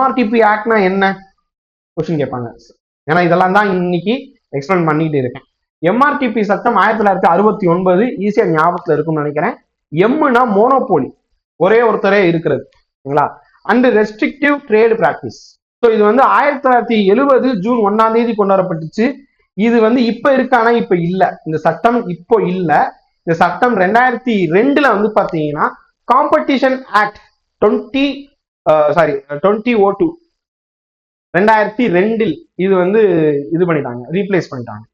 MRTP ஆக்ட்னா என்ன? Question கேட்பாங்க. ஏன்னா இதெல்லாம் தான் இன்னைக்கு எக்ஸ்பிளைன் பண்ணிட்டு இருக்கேன். எம்ஆர்டிபி சட்டம் ஆயிரத்தி தொள்ளாயிரத்தி அறுபத்தி ஒன்பது ஈஸியா ஞாபகத்துல இருக்கும்னு நினைக்கிறேன். எம்னா மோனோபோலி ஒரே ஒருத்தரே இருக்கிறது. சரிங்களா? And restrictive trade practice so இது வந்து ஆயிரத்தி தொள்ளாயிரத்தி எழுபது ஜூன் ஒன்னாம் தேதி கொண்டு வரப்பட்டுச்சு. இது வந்து இப்ப இருக்கு ஆனா இப்ப இல்ல. இந்த சட்டம் இப்போ இல்ல. இந்த சட்டம் ரெண்டாயிரத்தி ரெண்டுல வந்து பாத்தீங்கன்னா competition act twenty sorry twenty O two ரெண்டாயிரத்தி ரெண்டில் இது வந்து இது பண்ணிட்டாங்க ரீப்ளேஸ் பண்ணிட்டாங்க.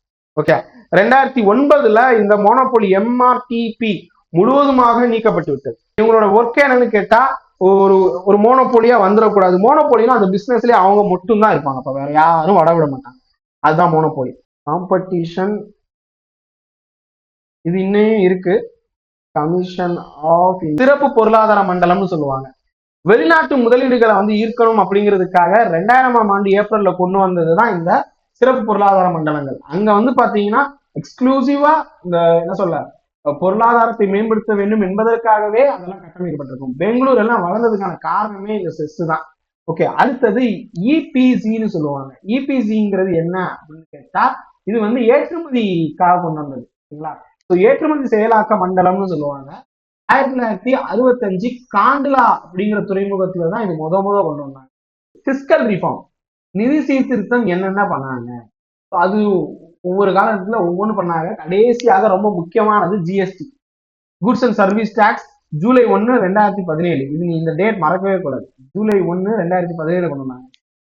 ஓகே ரெண்டாயிரத்தி ஒன்பதுல இந்த மோனோபோலி எம்ஆர்டிபி முழுவதுமாக நீக்கப்பட்டு விட்டது இவங்களோட ஒர்க் என்னன்னு கேட்டா ஒரு ஒரு மோனோபோலியா வந்துடக்கூடாது. மோனோபோலினா அந்த பிசினஸ்லயே அவங்க மட்டும் தான் இருப்பாங்க. அப்ப வேற யாரும் வட விட மாட்டாங்க. அதுதான் மோனோபோலி காம்படிஷன் இது இன்னும் இருக்கு. கமிஷன் ஆஃப் சிறப்பு பொருளாதார மண்டலம்னு சொல்லுவாங்க. வெளிநாட்டு முதலீடுகளை வந்து ஈர்க்கணும் அப்படிங்கிறதுக்காக ரெண்டாயிரமாம் ஆண்டு ஏப்ரல்ல கொண்டு வந்தது தான் இந்த சிறப்பு பொருளாதார மண்டலங்கள். அங்க வந்து பாத்தீங்கன்னா எக்ஸ்க்ளூசிவா இந்த என்ன சொல்ல பொருளாதாரத்தை மேம்படுத்த வேண்டும் என்பதற்காகவே அதெல்லாம் கட்டமைக்கப்பட்டிருக்கும். பெங்களூர் எல்லாம் வளர்ந்ததுக்கான காரணமே இந்த செஸ் தான். ஓகே அடுத்தது இபிசின்னு சொல்லுவாங்க. இபிசிங்கிறது என்ன அப்படின்னு கேட்டா இது வந்து ஏற்றுமதிக்காக கொண்டு வந்தது. சரிங்களா? ஏற்றுமதி செயலாக்க மண்டலம்னு சொல்லுவாங்க. ஆயிரத்தி தொள்ளாயிரத்தி அறுபத்தஞ்சு காண்ட்லா அப்படிங்கிற துறைமுகத்துல தான் இது முத முத கொண்டு வந்தாங்க. பிஸ்கல் ரிஃபார்ம் நிதி சீர்திருத்தம் என்னென்ன பண்ணாங்க? அது ஒவ்வொரு காலத்துல ஒவ்வொன்று பண்ணாங்க. கடைசியாக ரொம்ப முக்கியமானது GST goods and service tax July ஒன்று ரெண்டாயிரத்தி பதினேழு. இது நீ இந்த டேட் மறக்கவே கூடாது. ஜூலை ஒன்று ரெண்டாயிரத்தி பதினேழு கொண்டு வந்தாங்க.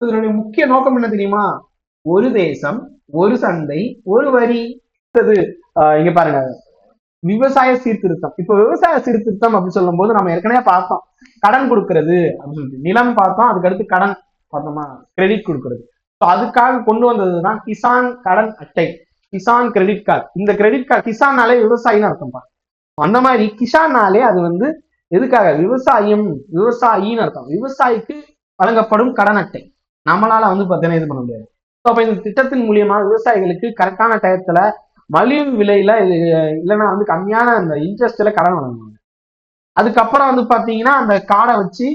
இதனுடைய முக்கிய நோக்கம் என்ன தெரியுமா? ஒரு தேசம் ஒரு சந்தை ஒரு வரி. இங்க பாருங்க. விவசாய சீர்திருத்தம். இப்போ விவசாய சீர்திருத்தம் அப்படின்னு சொல்லும்போது நம்ம ஏற்கனவே பார்த்தோம். கடன் கொடுக்கறது அப்படின்னு சொல்லிட்டு. நிலம் பார்த்தோம். அதுக்கடுத்து கடன் பார்த்தோமா? கிரெடிட் கொடுக்கறது. ஸோ அதுக்காக கொண்டு வந்ததுதான் கிசான் கடன் அட்டை. கிசான் கிரெடிட் கார்டு இந்த கிரெடிட் கார்டு கிசான்னாலே விவசாயின்னு அர்த்தம் அந்த மாதிரி கிசான்னாலே அது வந்து எதுக்காக? விவசாயம் விவசாயின்னு அர்த்தம். விவசாயிக்கு வழங்கப்படும் கடன் அட்டை. நம்மளால வந்து பார்த்தீங்கன்னா இது பண்ண முடியாது. ஸோ அப்போ இந்த திட்டத்தின் மூலியமா விவசாயிகளுக்கு கரெக்டான டயத்துல மலிவு விலையில இது இல்லைன்னா வந்து கம்மியான அந்த இன்ட்ரெஸ்ட்ல கடன் வழங்குவாங்க அதுக்கப்புறம் வந்து பாத்தீங்கன்னா அந்த கார்டை வச்சு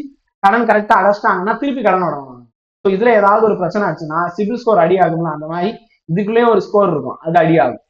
கடன் கரெக்டா அடைச்சிட்டாங்கன்னா திருப்பி கடன் வழங்குவாங்க ஸோ இதுல ஏதாவது ஒரு பிரச்சனை ஆச்சுன்னா சிபில் ஸ்கோர் அடி ஆகும்ல அந்த மாதிரி இதுக்குள்ளேயே ஒரு ஸ்கோர் இருக்கும். அது அடி ஆகும்.